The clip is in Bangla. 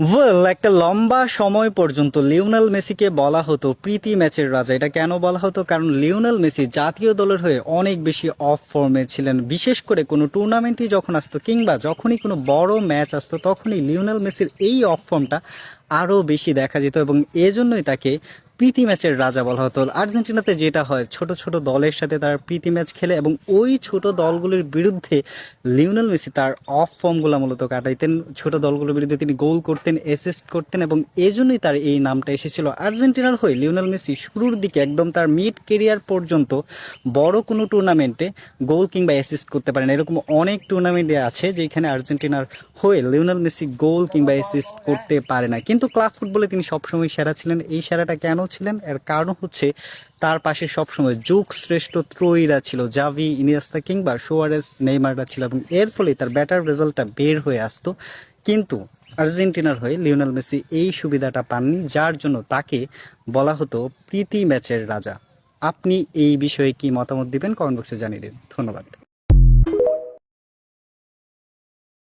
ওয়েল একটা লম্বা সময় পর্যন্ত লিওনাল মেসিকে বলা হতো প্রীতি ম্যাচের রাজা। এটা কেন বলা হতো? কারণ লিওনাল মেসি জাতীয় দলের হয়ে অনেক বেশি অফ ফর্মে ছিলেন। বিশেষ করে কোনো টুর্নামেন্টই যখন আসতো, কিংবা যখনই কোনো বড় ম্যাচ আসতো, তখনই লিওনাল মেসির এই অফ ফর্মটা আরও বেশি দেখা যেত এবং এজন্যই তাকে প্রীতি ম্যাচের রাজা বলা হতো। আর্জেন্টিনাতে যেটা হয়, ছোট ছোট দলের সাথে তারা প্রীতি ম্যাচ খেলে এবং ওই ছোট দলগুলির বিরুদ্ধে লিওনেল মেসি তার অফ ফর্মগুলো মূলত কাটাইতেন। ছোট দলগুলোর বিরুদ্ধে তিনি গোল করতেন অ্যাসিস্ট করতেন এবং এজন্যই তার এই নামটা এসেছিল। আর্জেন্টিনার হয়ে লিওনেল মেসি শুরুর দিকে একদম তার মিড কেরিয়ার পর্যন্ত বড় কোনো টুর্নামেন্টে গোল কিংবা অ্যাসিস্ট করতে পারেন। এরকম অনেক টুর্নামেন্টে আছে যেখানে আর্জেন্টিনার হয়ে লিওনেল মেসি গোল কিংবা অ্যাসিস্ট করতে পারে না। কিন্তু ক্লাব ফুটবলে তিনি সবসময় সেরা ছিলেন। এই সেরাটা কেন ছিলেন? এর কারণ হচ্ছে তার পাশে সবসময় যুগ শ্রেষ্ঠ ত্রয়ীরা ছিল। জাভি, ইনিয়াস্তা কিংবা সোয়ারেস নেইমাররা ছিল এবং এর ফলে তার ব্যাটার রেজাল্টটা বের হয়ে আসতো। কিন্তু আর্জেন্টিনার হয়ে লিওনাল মেসি এই সুবিধাটা পাননি, যার জন্য তাকে বলা হতো প্রীতি ম্যাচের রাজা। আপনি এই বিষয়ে কি মতামত দিবেন? কমেন্ট বক্সে জানিয়ে দিন। ধন্যবাদ।